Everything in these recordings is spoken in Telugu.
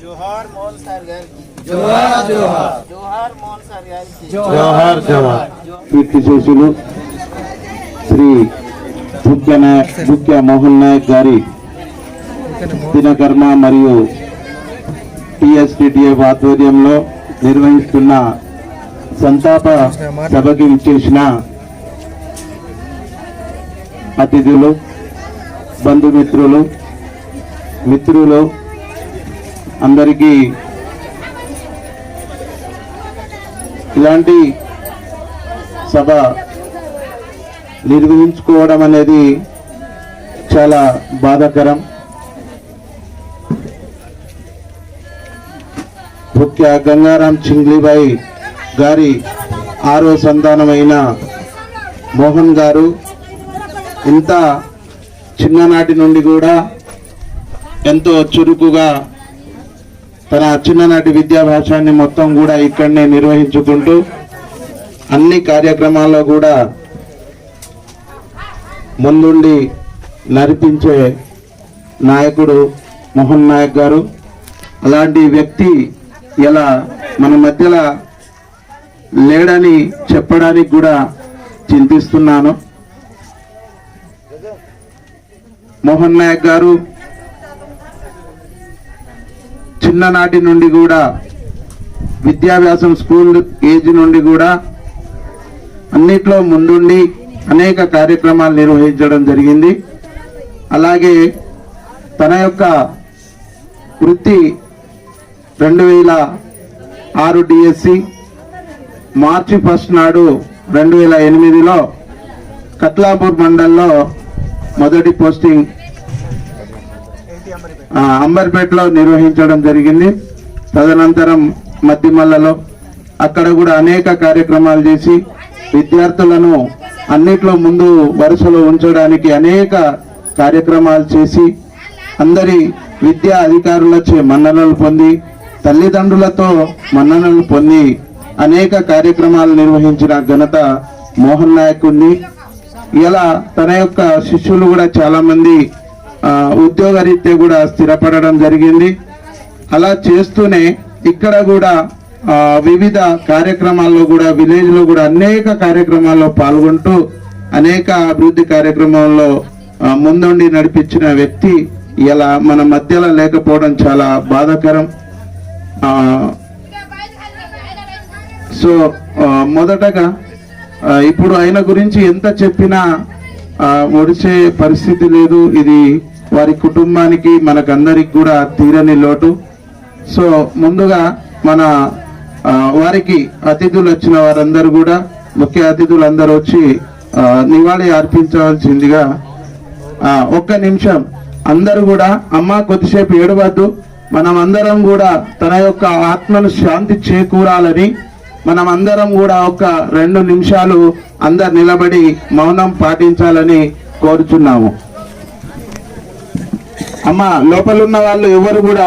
జోహార్ మోహన్ సార్ గారికి. జోహార్ జోహార్. జోహార్ మోహన్ సార్ గారికి. జోహార్ జోహార్. కీర్తి శేషులు శ్రీ ముఖ్య నాయక్ ముఖ్య మోహన్ నాయక్ గారి దినకర్మ మరియు టిఎస్టిటిఎఫ్ ఆధ్వర్యంలో నిర్వహిస్తున్న సంతాప సభకి విచ్చేసిన అతిథులు బంధుమిత్రులు మిత్రులు అందరికీ ఇలాంటి సభ నిర్వహించుకోవడం అనేది చాలా బాధాకరం. ముఖ్య గంగారాం చింగ్లీబాయి గారి ఆరో సంతానమైన మోహన్ గారు ఇంత చిన్ననాటి నుండి కూడా ఎంతో చురుకుగా తన చిన్ననాటి విద్యాభ్యాసాన్ని మొత్తం కూడా ఇక్కడనే నిర్వహించుకుంటూ అన్ని కార్యక్రమాల్లో కూడా ముందుండి నడిపించే నాయకుడు మోహన్ నాయక్ గారు. అలాంటి వ్యక్తి ఇలా మన మధ్యలో లేడని చెప్పడానికి కూడా చింతిస్తున్నాను. మోహన్ నాయక్ గారు చిన్ననాటి నుండి కూడా విద్యాభ్యాసం స్కూల్ ఏజ్ నుండి కూడా అన్నిట్లో ముందుండి అనేక కార్యక్రమాలు నిర్వహించడం జరిగింది. అలాగే తన యొక్క వృత్తి రెండు వేల ఆరు డిఎస్సి మార్చి ఫస్ట్ నాడు రెండు వేల ఎనిమిదిలో కత్లాపూర్ మండల్లో మొదటి పోస్టింగ్ అంబర్పేటలో నిర్వహించడం జరిగింది. తదనంతరం మద్దిమల్లలో అక్కడ కూడా అనేక కార్యక్రమాలు చేసి విద్యార్థులను అన్నిట్లో ముందు వరుసలో ఉంచడానికి అనేక కార్యక్రమాలు చేసి అందరి విద్యా అధికారులచే మన్ననలు పొంది తల్లిదండ్రులతో మన్ననలు పొంది అనేక కార్యక్రమాలు నిర్వహించిన ఘనత మోహన్ నాయక్ ఉంది ఇలా తన యొక్క శిష్యులు కూడా చాలామంది ఉద్యోగరీత్యా కూడా స్థిరపడడం జరిగింది. అలా చేస్తూనే ఇక్కడ కూడా వివిధ కార్యక్రమాల్లో కూడా విలేజ్లో కూడా అనేక కార్యక్రమాల్లో పాల్గొంటూ అనేక అభివృద్ధి కార్యక్రమాల్లో ముందుండి నడిపించిన వ్యక్తి ఇలా మన మధ్యలో లేకపోవడం చాలా బాధాకరం. సో మొదటగా ఇప్పుడు ఆయన గురించి ఎంత చెప్పినా ఒడిచే పరిస్థితి లేదు. ఇది వారి కుటుంబానికి మనకందరికి కూడా తీరని లోటు. సో ముందుగా మన వారికి అతిథులు వచ్చిన వారందరూ కూడా ముఖ్య అతిథులు అందరూ వచ్చి నివాళి అర్పించవలసిందిగా ఒక్క నిమిషం. అందరూ కూడా అమ్మ కొద్దిసేపు ఏడవద్దు. మనం అందరం కూడా తన యొక్క ఆత్మను శాంతి చేకూరాలని మనం అందరం కూడా ఒక రెండు నిమిషాలు అందరు నిలబడి మౌనం పాటించాలని కోరుచున్నాము. అమ్మ లోపల ఉన్న వాళ్ళు ఎవరు కూడా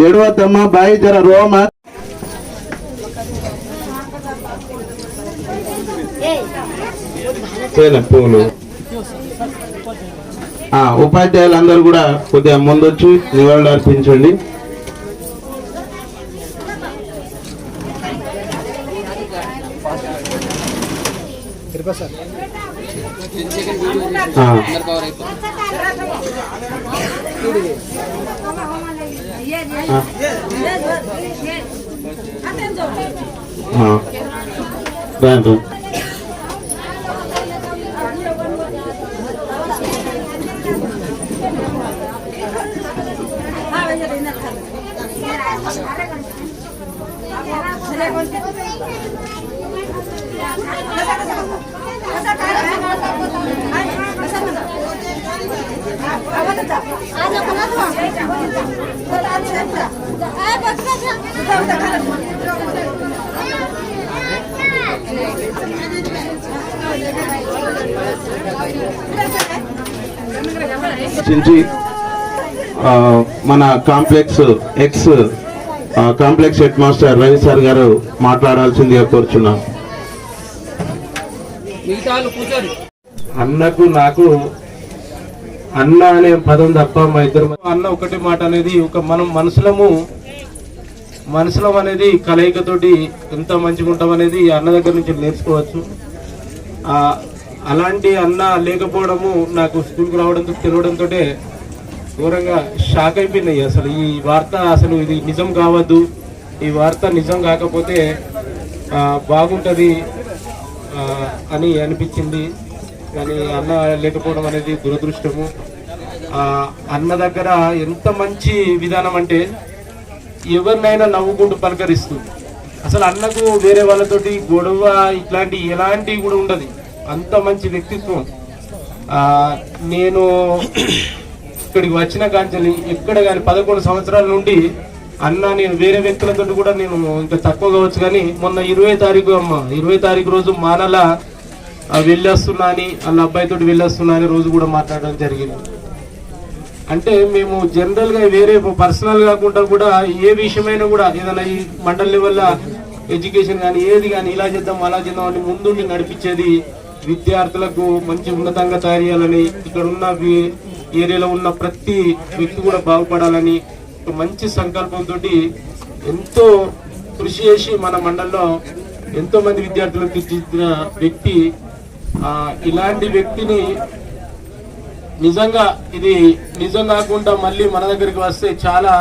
ఏడవద్దమ్మా బాయి జర రోమ. పూలు. ఆ, ఉపాధ్యాయులందరూ కూడా కొద్దిగా ముందొచ్చి నివాళులు అర్పించండి సార్ ఆ, ఆ. మన complex ex complex head master Ravi sir గారు మాట్లాడాల్సిందిగా కోరుచున్నాం. అన్నకు నాకు అన్న అనే పదం తప్ప మా ఇద్దరు అన్న ఒకటి మాట అనేది ఒక మనం మనసులము మనసులం అనేది కలయికతోటి ఎంత మంచిగా ఉంటాం అనేది అన్న దగ్గర నుంచి నేర్చుకోవచ్చు. అలాంటి అన్న లేకపోవడము నాకు స్కూల్కి రావడంతో తెలవడంతో ఘోరంగా షాక్ అయిపోయినాయి అసలు. ఈ వార్త అసలు ఇది నిజం కావద్దు. ఈ వార్త నిజం కాకపోతే బాగుంటుంది అని అనిపించింది. కానీ అన్న లేకపోవడం అనేది దురదృష్టము. అన్న దగ్గర ఎంత మంచి విధానం అంటే ఎవరినైనా నవ్వుకుంటూ పలకరిస్తూ. అసలు అన్నకు వేరే వాళ్ళతోటి గొడవ ఇట్లాంటి ఎలాంటివి కూడా ఉండదు. అంత మంచి వ్యక్తిత్వం. నేను ఇక్కడికి వచ్చిన కాంచెలి ఎక్కడ కానీ పదకొండు సంవత్సరాల నుండి అన్న నేను వేరే వ్యక్తులతో కూడా నేను ఇంకా తక్కువ కావచ్చు కానీ మొన్న ఇరవై తారీఖు అమ్మ ఇరవై తారీఖు రోజు మానల ఆ, వెళ్ళొస్తున్నా అని వాళ్ళ అబ్బాయితో వెళ్ళొస్తున్నా అని రోజు కూడా మాట్లాడడం జరిగింది. అంటే మేము జనరల్గా వేరే పర్సనల్ కాకుండా కూడా ఏ విషయమైనా కూడా ఏదైనా ఈ మండల్ వల్ల ఎడ్యుకేషన్ కానీ ఏది కానీ ఇలా చేద్దాం అలా చేద్దాం అని ముందుండి నడిపించేది విద్యార్థులకు మంచి ఉన్నతంగా తయారు చేయాలని ఇక్కడ ఉన్న ఏరియాలో ఉన్న ప్రతి వ్యక్తి కూడా బాగుపడాలని ఒక మంచి సంకల్పంతో ఎంతో కృషి చేసి మన మండలంలో ఎంతో మంది విద్యార్థులకు తీర్చిదిద్దిన వ్యక్తి ఇలాంటి వ్యక్తిని నిజంగా ఇది నిజం కాకుండా మళ్ళీ మన దగ్గరికి వస్తే చాలా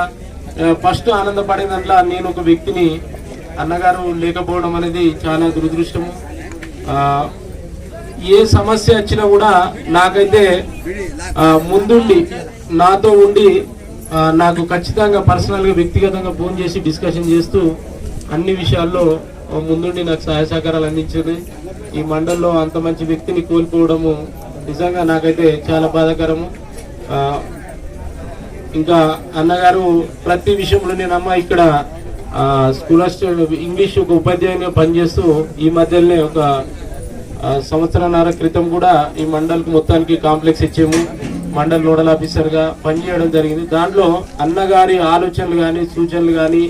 ఫస్ట్ ఆనందపడే దాంట్లో నేను ఒక వ్యక్తిని అన్నగారు లేకపోవడం అనేది చాలా దురదృష్టము. ఏ సమస్య వచ్చినా కూడా నాకైతే ముందుండి నాతో ఉండి నాకు ఖచ్చితంగా పర్సనల్గా వ్యక్తిగతంగా ఫోన్ చేసి డిస్కషన్ చేస్తూ అన్ని విషయాల్లో ముందుండి నాకు సహాయ సహకారాలు అందించింది. ఈ మండల్లో అంత మంచి వ్యక్తిని కోల్పోవడము నిజంగా నాకైతే చాలా బాధాకరము. ఇంకా అన్నగారు ప్రతి విషయంలో నేను అమ్మ ఇక్కడ స్కూల్ ఇంగ్లీష్ ఒక ఉపాధ్యాయునిగా పనిచేస్తూ ఈ మధ్యలోనే ఒక సంవత్సరాన్నర క్రితం కూడా ఈ మండల్కి మొత్తానికి కాంప్లెక్స్ ఇచ్చాము. మండల్ నోడల్ ఆఫీసర్గా పనిచేయడం జరిగింది. దాంట్లో అన్నగారి ఆలోచనలు కానీ సూచనలు కానీ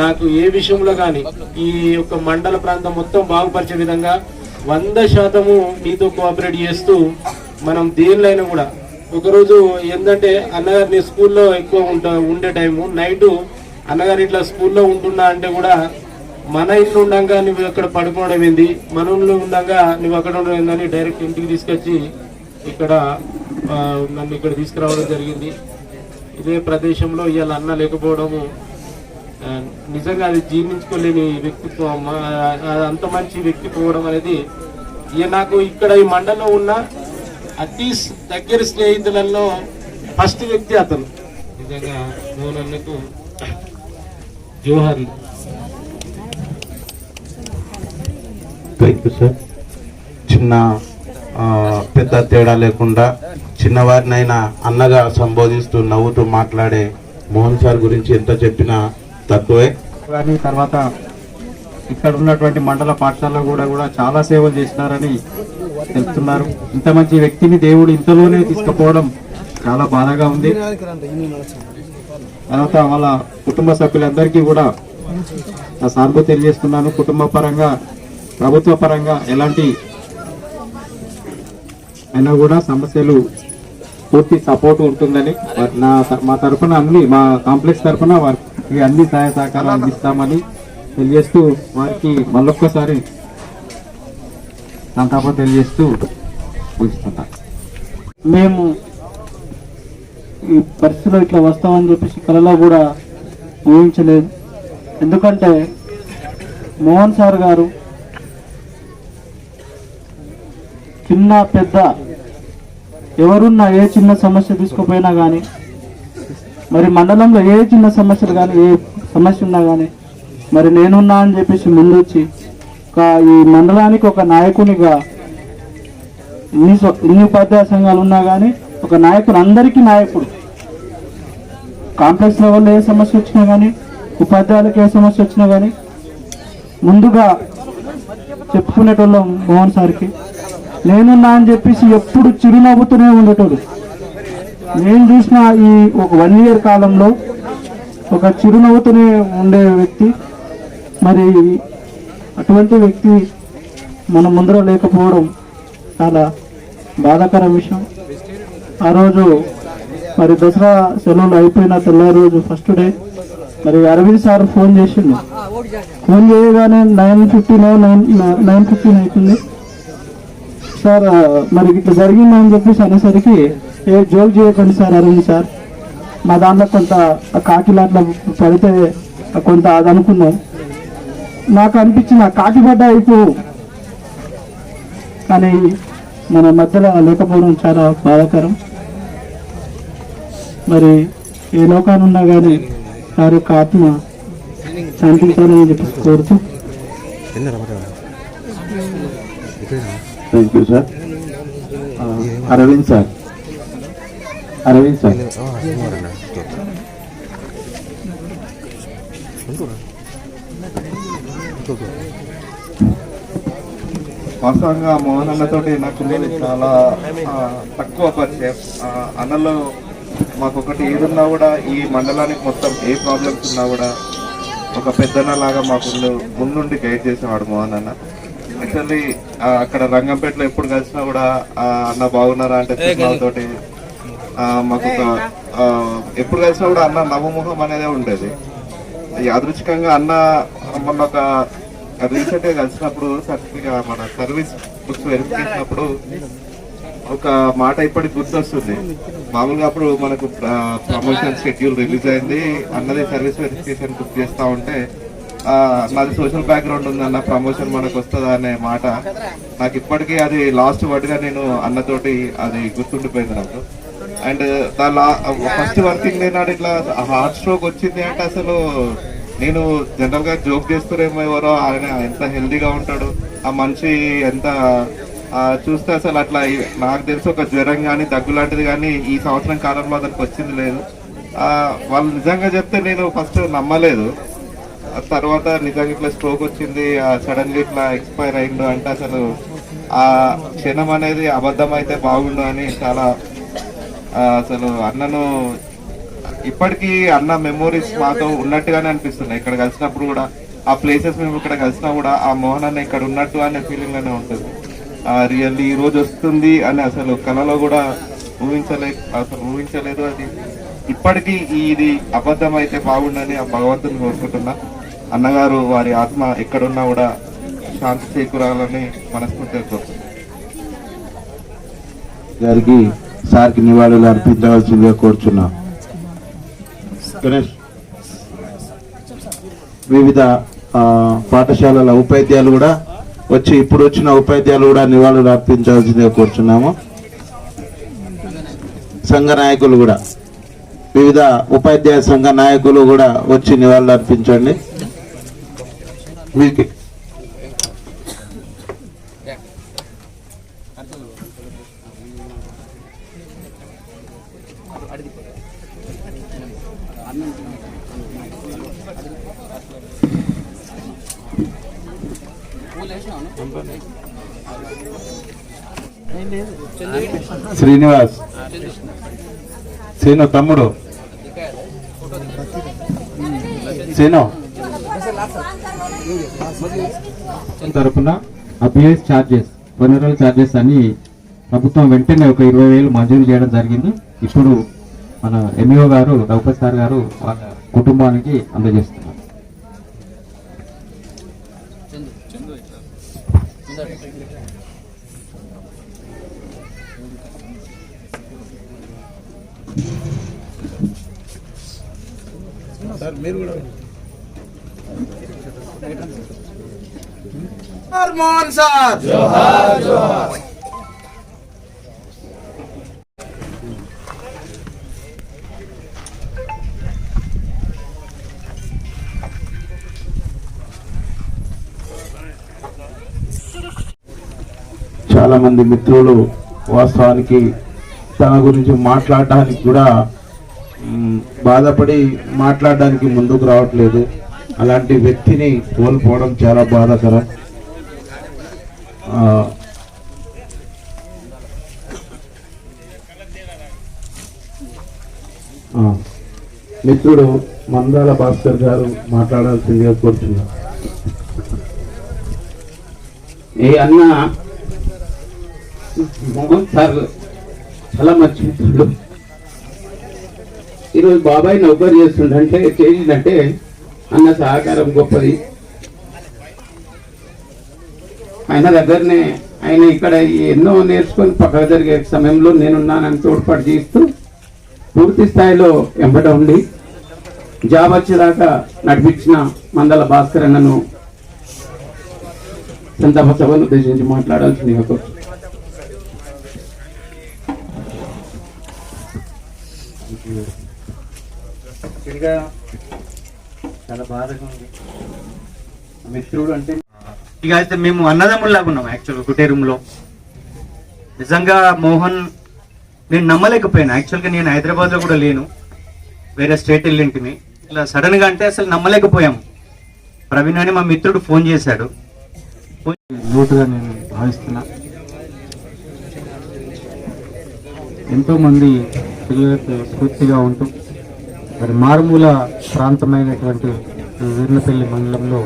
నాకు ఏ విషయంలో కానీ ఈ యొక్క మండల ప్రాంతం మొత్తం బాగుపరిచే విధంగా వంద శాతము మీతో కోఆపరేట్ చేస్తూ మనం దేనిలైనా కూడా ఒకరోజు ఏంటంటే అన్నగారు నేను స్కూల్లో ఎక్కువ ఉంటా ఉండే టైము. నైట్ అన్నగారు ఇట్లా స్కూల్లో ఉంటున్నా అంటే కూడా మన ఇల్లు ఉండగా నువ్వు అక్కడ పడుకోవడం ఏంది? మన ఇల్లు ఉండగా నువ్వు అక్కడ ఉండడం ఏందని డైరెక్ట్ ఇంటికి తీసుకొచ్చి ఇక్కడ నన్ను ఇక్కడ తీసుకురావడం జరిగింది. ఇదే ప్రదేశంలో ఇవాళ అన్న లేకపోవడము నిజంగా అది జీర్ణించుకోలేని వ్యక్తిత్వం అంత మంచి వ్యక్తి పోవడం అనేది ఇక నాకు ఇక్కడ ఈ మండలంలో ఉన్న అతి దగ్గర స్నేహితులలో ఫస్ట్ వ్యక్తి అతను. నిజంగా మోహన్ అన్నకు థ్యాంక్ యూ సార్. చిన్న పెద్ద తేడా లేకుండా చిన్నవారినైనా అన్నగా సంబోధిస్తూ నవ్వుతూ మాట్లాడే మోహన్ సార్ గురించి ఎంత చెప్పినా తక్కువే. కానీ తర్వాత ఇక్కడ ఉన్నటువంటి మండల పాఠశాలలో కూడా కూడా చాలా సేవలు చేసినారని తెలుపుతున్నారు. ఇంత మంచి వ్యక్తిని దేవుడు ఇంతలోనే తీసుకుపోవడం చాలా బాధగా ఉంది. తర్వాత వాళ్ళ కుటుంబ సభ్యులందరికీ కూడా నా సానుభూతి తెలియజేస్తున్నాను. కుటుంబ పరంగా ప్రభుత్వ పరంగా ఎలాంటి అయినా కూడా సమస్యలు పూర్తి సపోర్ట్ ఉంటుందని వారి- నా మా తరఫున అన్ని మా కాంప్లెక్స్ తరఫున వారికి అన్ని సహాయ సహకారాలు అందిస్తామని తెలియజేస్తూ వారికి మళ్ళొక్కసారి సంతాపం తెలియజేస్తూ ముగిస్తున్నా. మేము ఈ పరిస్థితిలో ఇట్లా వస్తామని చెప్పేసి కలలో కూడా ఊహించలేదు. ఎందుకంటే మోహన్ సార్ గారు చిన్న పెద్ద ఎవరున్నా ఏ చిన్న సమస్య తీసుకుపోయినా కానీ మరి మండలంలో ఏ చిన్న సమస్యలు కానీ ఏ సమస్య ఉన్నా కానీ మరి నేనున్నా అని చెప్పేసి ముందొచ్చి ఒక ఈ మండలానికి ఒక నాయకునిగా ఇన్ని ఇన్ని ఉపాధ్యాయ సంఘాలు ఉన్నా కానీ ఒక నాయకుడు అందరికీ నాయకుడు. కాంప్లెక్స్ లెవెల్లో ఏ సమస్య వచ్చినా కానీ ఉపాధ్యాయులకు ఏ సమస్య వచ్చినా కానీ ముందుగా చెప్పుకునేటోళ్ళం మోహన్ సార్కి. నేనున్నా అని చెప్పేసి ఎప్పుడు చిరునవ్వుతూనే ఉండేటోడు. నేను చూసిన ఈ ఒక వన్ ఇయర్ కాలంలో ఒక చిరునవ్వుతూనే ఉండే వ్యక్తి మరి అటువంటి వ్యక్తి మన ముందర లేకపోవడం చాలా బాధాకర విషయం. ఆ రోజు మరి దసరా సెలవులు అయిపోయిన తెల్లారి రోజు ఫస్ట్ డే మరి అరవింద్ సార్ ఫోన్ చేసిండు. ఫోన్ చేయగానే nine fifteen nine nine fifteen అవుతుంది. సార్ మరి ఇట్లా జరిగిందని చెప్పేసి అనేసరికి ఏ జోక్ చేయకండి సార్ అరవింద్ సార్. మా దాంట్లో కొంత ఆ పడితే కొంత అది అనుకున్నాం. నాకు అనిపించిన కాకిబడ్డ కాకి పడ్డ అయిపో కానీ మన మధ్యలో లేకపోవడం చాలా బాధాకరం. మరి ఏ లోకానున్నా కానీ వారి యొక్క ఆత్మ శాంతించాలని చెప్పి కోరుతూ. Thank you sir Aravind sir Aravind sir వాస్తవంగా మోహన్ అన్నతోటి నాకు నేను చాలా తక్కువ పరిచయం. అన్నలో మాకు ఒకటి ఏదున్నా కూడా ఈ మండలానికి మొత్తం ఏ ప్రాబ్లమ్స్ ఉన్నా కూడా ఒక పెద్దన్న లాగా మాకు ముందుండి గైడ్ చేసేవాడు మోహన్ అన్న యాక్చువల్లీ అక్కడ రంగంపేటలో ఎప్పుడు కలిసినా కూడా అన్న బాగున్నారా అంటే తోటి మాకు ఒక ఎప్పుడు కలిసినా కూడా అన్న నవముఖం అనేదే ఉండేది. యాదృచ్ఛికంగా అన్న మొన్న ఒక రీసెంట్గా కలిసినప్పుడు సర్టిఫికేట్ మన సర్వీస్ బుక్స్ వెరిఫికేషన్ అప్పుడు ఒక మాట ఇప్పటికి గుర్తొస్తుంది. మామూలుగా అప్పుడు మనకు ప్రమోషన్ షెడ్యూల్ రిలీజ్ అయింది. అన్నది సర్వీస్ వెరిఫికేషన్ బుక్ చేస్తా ఉంటే నాది సోషల్ బ్యాక్గ్రౌండ్ ఉందన్న ప్రమోషన్ మనకు వస్తుందా అనే మాట. నాకు ఇప్పటికీ అది లాస్ట్ వర్డ్గా నేను అన్నతోటి అది గుర్తుండిపోయింది నాకు. అండ్ దాని ఫస్ట్ వర్కింగ్ డే నాడు ఇట్లా హార్ట్ స్ట్రోక్ వచ్చింది అంటే అసలు నేను జనరల్గా జోక్ చేస్తారేమో ఎవరో ఆయన ఎంత హెల్దీగా ఉంటాడు ఆ మనిషి ఎంత చూస్తే అసలు అట్లా నాకు తెలిసి ఒక జ్వరం కానీ దగ్గు లాంటిది కానీ ఈ సంవత్సరం కాలంలో అతనికి వచ్చింది లేదు. వాళ్ళు నిజంగా చెప్తే నేను ఫస్ట్ నమ్మలేదు. తర్వాత నిజంగా ఇట్లా స్ట్రోక్ వచ్చింది సడన్లీ ఇట్లా ఎక్స్పైర్ అయిండు అంటే అసలు ఆ క్షణం అనేది అబద్ధం అయితే బాగుండు అని చాలా అసలు అన్నను ఇప్పటికీ అన్న మెమోరీస్ మాతో ఉన్నట్టుగానే అనిపిస్తున్నాయి. ఇక్కడ కలిసినప్పుడు కూడా ఆ ప్లేసెస్ మేము ఇక్కడ కలిసినా కూడా ఆ మోహన్ అన్న ఇక్కడ ఉన్నట్టు అనే ఫీలింగ్ అనే ఉంటుంది రియల్లీ ఈ రోజు వస్తుంది అని అసలు కళలో కూడా ఊహించలే అసలు ఊహించలేదు అది. ఇప్పటికీ ఇది అబద్ధం అయితే బాగుండని ఆ భగవంతుని కోరుకుంటున్నా. అన్నగారు వారి ఆత్మ ఎక్కడున్నా కూడా శాంతి చేకూరాలని మనస్ఫూర్తిగా కోరుకుంటున్నాను. గారికి సార్కి నివాళులు అర్పించవలసిందిగా కోరుచున్నా. గణేష్ వివిధ పాఠశాలల ఉపాధ్యాయులు కూడా వచ్చి ఇప్పుడు వచ్చిన ఉపాధ్యాయులు కూడా నివాళులు అర్పించవలసిందిగా కోరుచున్నాము. సంఘ నాయకులు కూడా వివిధ ఉపాధ్యాయ సంఘ నాయకులు కూడా వచ్చి నివాళులు అర్పించండి. మీకు శ్రీనివాస్. సీను తమ్ముడు. సీను. తరపున అబ్యూస్ ఛార్జెస్ ఫనరల్ ఛార్జెస్ అని ప్రభుత్వం వెంటనే ఒక ఇరవై వేలు మంజూరు చేయడం జరిగింది. ఇప్పుడు మన ఎంఈఓ గారు రఘుపతి సార్ గారు వాళ్ళ కుటుంబానికి అందజేస్తున్నారు. మోహన్ సార్. చాలా మంది మిత్రులు వాస్తవానికి తన గురించి మాట్లాడడానికి కూడా బాధపడి మాట్లాడడానికి ముందుకు రావట్లేదు. అలాంటి వ్యక్తిని కోల్పోవడం చాలా బాధాకరం. ఆ, మిత్రుడు మందాల భాస్కర్ గారు మాట్లాడాల్సిందిగా కోరుచున్నారు ఏ అన్న మోహన్ సార్ చాలా మంచి మిత్రుడు ఈరోజు బాబాయ్ నౌకర్ చేస్తుండంటే చేసిందంటే అన్న సహకారం గొప్పది. ఆయన దగ్గరనే ఆయన ఇక్కడ ఎన్నో నేర్చుకొని పక్కన జరిగే సమయంలో నేనున్నానని తోడ్పాటు చేస్తూ పూర్తి స్థాయిలో వెంబడ ఉండి జాబ్ వచ్చేదాకా నడిపించిన మందల భాస్కర్ అన్నను సంతాప సభను ఉద్దేశించి మాట్లాడాల్సింది ఒక చాలా బాధగా ఉంది. మిత్రుడు అంటే ఇక అయితే మేము అన్నదమ్ముల్లాగా ఉన్నాం యాక్చువల్ ఒకటే రూమ్లో. నిజంగా మోహన్ నేను నమ్మలేకపోయాను. యాక్చువల్గా నేను హైదరాబాద్లో కూడా లేను. వేరే స్టేట్ వెళ్ళింటిమి ఇలా సడన్గా అంటే అసలు నమ్మలేకపోయాము ప్రవీణ్ అని మా మిత్రుడు ఫోన్ చేశాడు. లోటుగా నేను భావిస్తున్నా. ఎంతోమంది పిల్లలకు స్ఫూర్తిగా ఉంటూ మరి మారుమూల ప్రాంతమైనటువంటి వీర్లపల్లి మండలంలో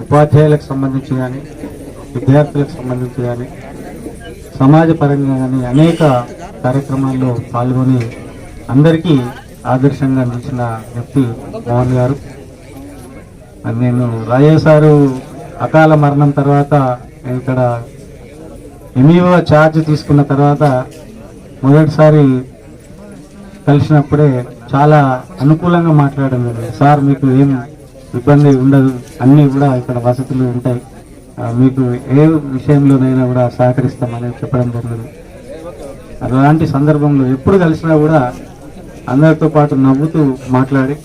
ఉపాధ్యాయులకు సంబంధించి కానీ విద్యార్థులకు సంబంధించి కానీ సమాజ పరంగా కానీ అనేక కార్యక్రమాల్లో పాల్గొని అందరికీ ఆదర్శంగా నిలిచిన వ్యక్తి మోహన్ గారు. నేను రాజయ్య అకాల మరణం తర్వాత నేను ఇక్కడ ఎంఈఓ ఛార్జ్ తీసుకున్న తర్వాత మొదటిసారి కలిసినప్పుడే చాలా అనుకూలంగా మాట్లాడడం సార్ మీకు ఏం ఇబ్బంది ఉండదు. అన్నీ కూడా ఇక్కడ వసతులు ఉంటాయి. మీకు ఏ విషయంలోనైనా కూడా సహకరిస్తామని చెప్పడం జరిగింది. అలాంటి సందర్భంలో ఎప్పుడు కలిసినా కూడా అందరితో పాటు నవ్వుతూ మాట్లాడి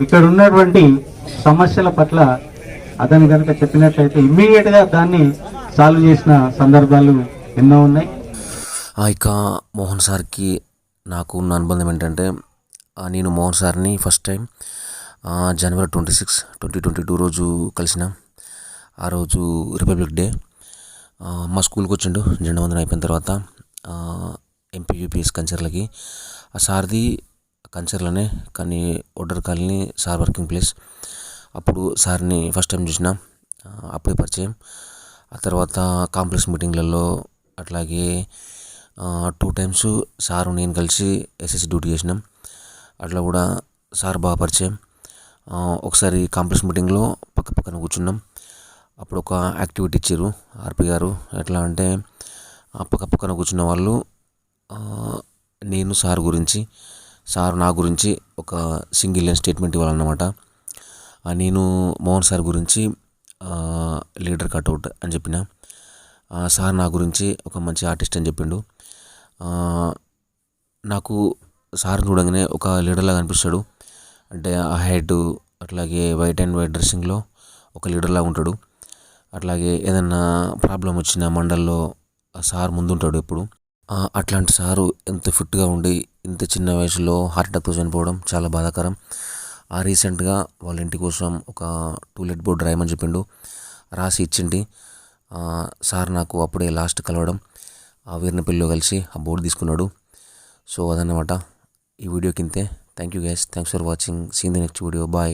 ఇక్కడ ఉన్నటువంటి సమస్యల పట్ల అతను కనుక చెప్పినట్లయితే ఇమ్మీడియట్గా దాన్ని సాల్వ్ చేసిన సందర్భాలు ఎన్నో ఉన్నాయి. ఆ, మోహన్ సార్కి నాకు ఉన్న అనుబంధం ఏంటంటే నేను మోహన్ సార్ని ఫస్ట్ టైం జనవరి twenty six twenty twenty two రోజు కలిసిన ఆ రోజు రిపబ్లిక్ డే మా స్కూల్కి వచ్చిండు జెండా వందనం అయిపోయిన తర్వాత ఎంపీ యూపీఎస్ కంచర్లకి ఆ సార్ది కంచర్లనే కానీ ఓడర్ కాలనీ సార్ వర్కింగ్ ప్లేస్ అప్పుడు సార్ని ఫస్ట్ టైం చూసిన అప్పుడే పరిచయం. ఆ తర్వాత కాంప్లెక్స్ మీటింగ్లలో అట్లాగే టూ టైమ్స్ సారు నేను కలిసి ఎస్ఎస్సి డ్యూటీ చేసినాం. అట్లా కూడా సార్ బాగా పరిచయం. ఒకసారి కాంప్లెక్స్ మీటింగ్లో పక్క పక్కన కూర్చున్నాం. అప్పుడు ఒక యాక్టివిటీ ఇచ్చారు ఆర్పి గారు. ఎట్లా అంటే ఆ పక్క పక్కన కూర్చున్న వాళ్ళు నేను సార్ గురించి సార్ నా గురించి ఒక సింగిల్ లైన్ స్టేట్మెంట్ ఇవ్వాలన్నమాట. నేను మోహన్ సార్ గురించి లీడర్ కట్అవుట్ అని చెప్పిన. సార్ నా గురించి ఒక మంచి ఆర్టిస్ట్ అని చెప్పిండు. నాకు సార్ చూడగానే ఒక లీడర్లాగా అనిపిస్తాడు అంటే ఆ హెడ్ అట్లాగే వైట్ అండ్ వైట్ డ్రెస్సింగ్లో ఒక లీడర్లాగా ఉంటాడు. అట్లాగే ఏదన్నా ప్రాబ్లం వచ్చిన మండల్లో ఆ సార్ ముందుంటాడు ఎప్పుడు. అట్లాంటి సారు ఎంత ఫిట్గా ఉండి ఇంత చిన్న వయసులో హార్ట్ అటాక్తో చనిపోవడం చాలా బాధాకరం. ఆ రీసెంట్గా వాళ్ళ ఇంటి కోసం ఒక టూలెట్ బోర్డు రాయమని చెప్పిండు. రాసి ఇచ్చిండి సార్ నాకు అప్పుడే లాస్ట్ కలవడం. ఆ పిల్లలు కలిసి ఆ బోర్డు తీసుకున్నాడు. సో అదన్నమాట. ఈ video కింతే thank you guys thanks for watching see in the next video bye